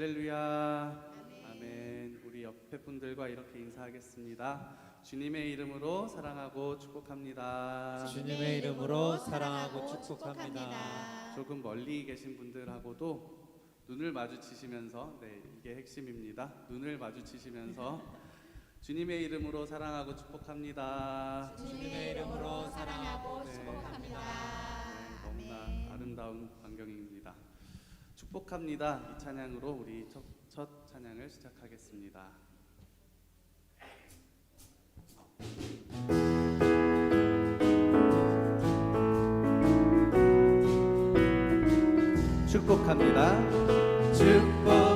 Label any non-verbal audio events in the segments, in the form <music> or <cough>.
할렐루야. 아멘. 우리 옆에 분들과 이렇게 인사하겠습니다. 주님의 이름으로 사랑하고 축복합니다. 주님의 이름으로 사랑하고 축복합니다. 조금 멀리 계신 분들하고도 눈을 마주치시면서 네, 이게 핵심입니다. 눈을 마주치시면서 <laughs> 주님의 이름으로 사랑하고 축복합니다. 주님의 이름으로 사랑하고 네. 축복합니다. 네, 너무나 아름다운 광경입니다. 축복합니다. 이 찬양으로 우리 첫, 첫 찬양을 시작하겠습니다. 축복합니다. 축복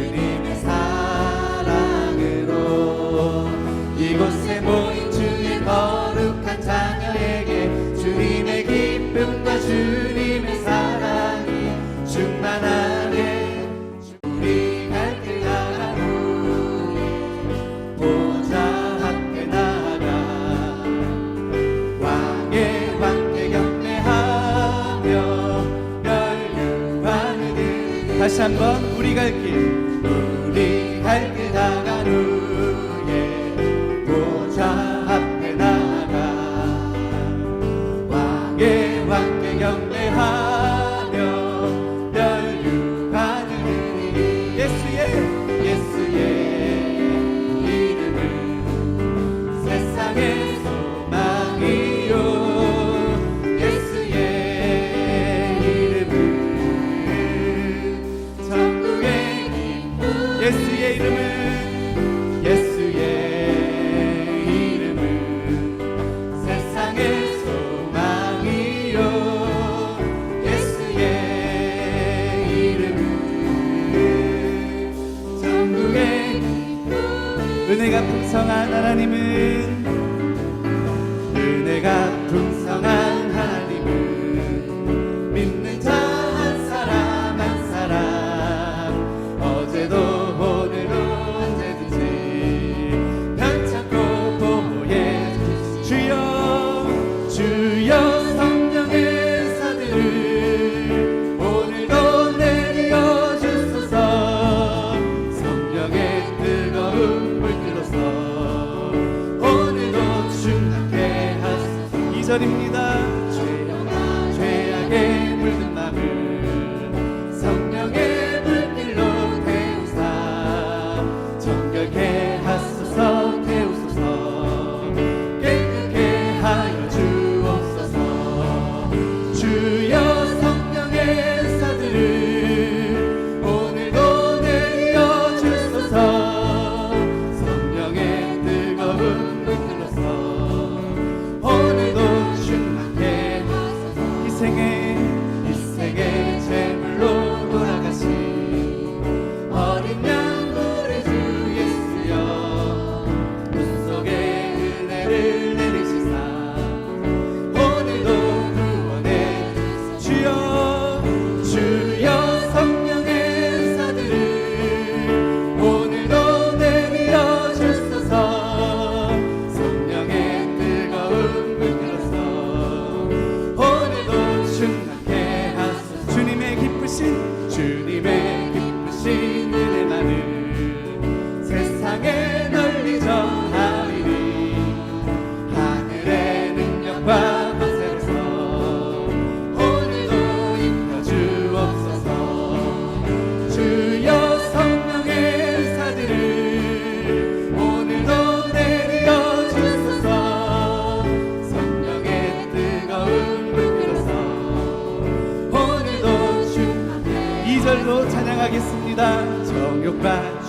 주님의 사랑으로 이곳에 모인 주의 거룩한 자녀에게 주님의 기쁨과 주님의 사랑이 충만하게 우리 갈길 나가 보좌 앞에 나가 왕의 왕께 경배하며 멸류관을 들이 다시 한번 우리 갈길 깨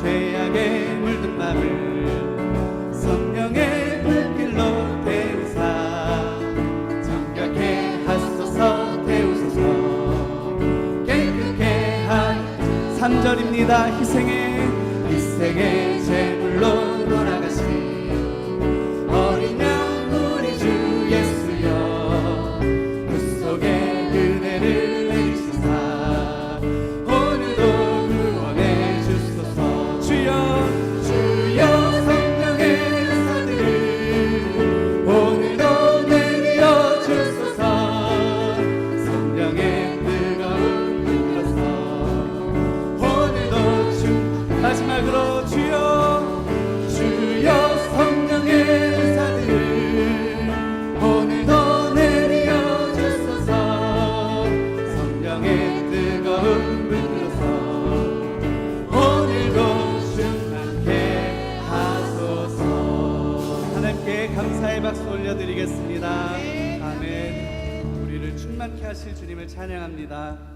죄악에 물든 맘을 성령의 불길로 태우사. 정결케 하소서 태우소서. 깨끗게 하여 3절입니다. 희생의 희생의 하나님께 감사의 박수 올려드리겠습니다. 아멘. 우리를 충만케 하실 주님을 찬양합니다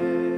day.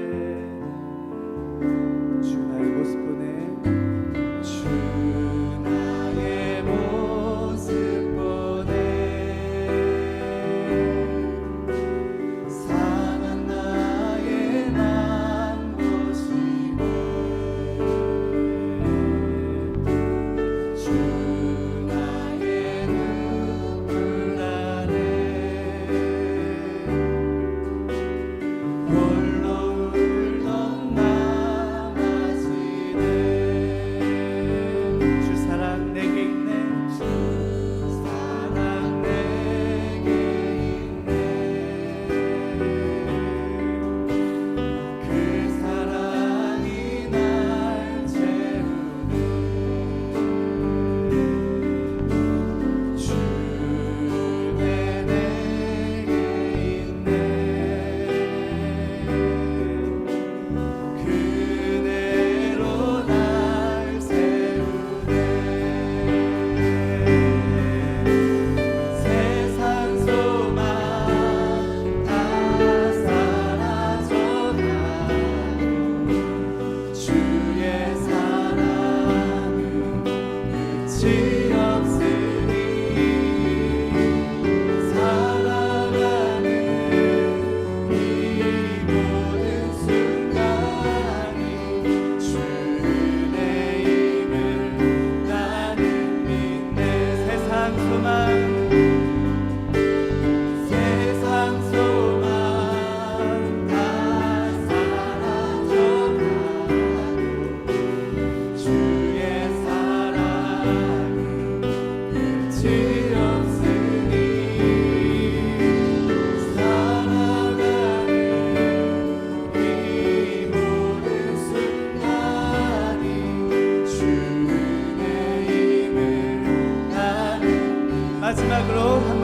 Hasn't that?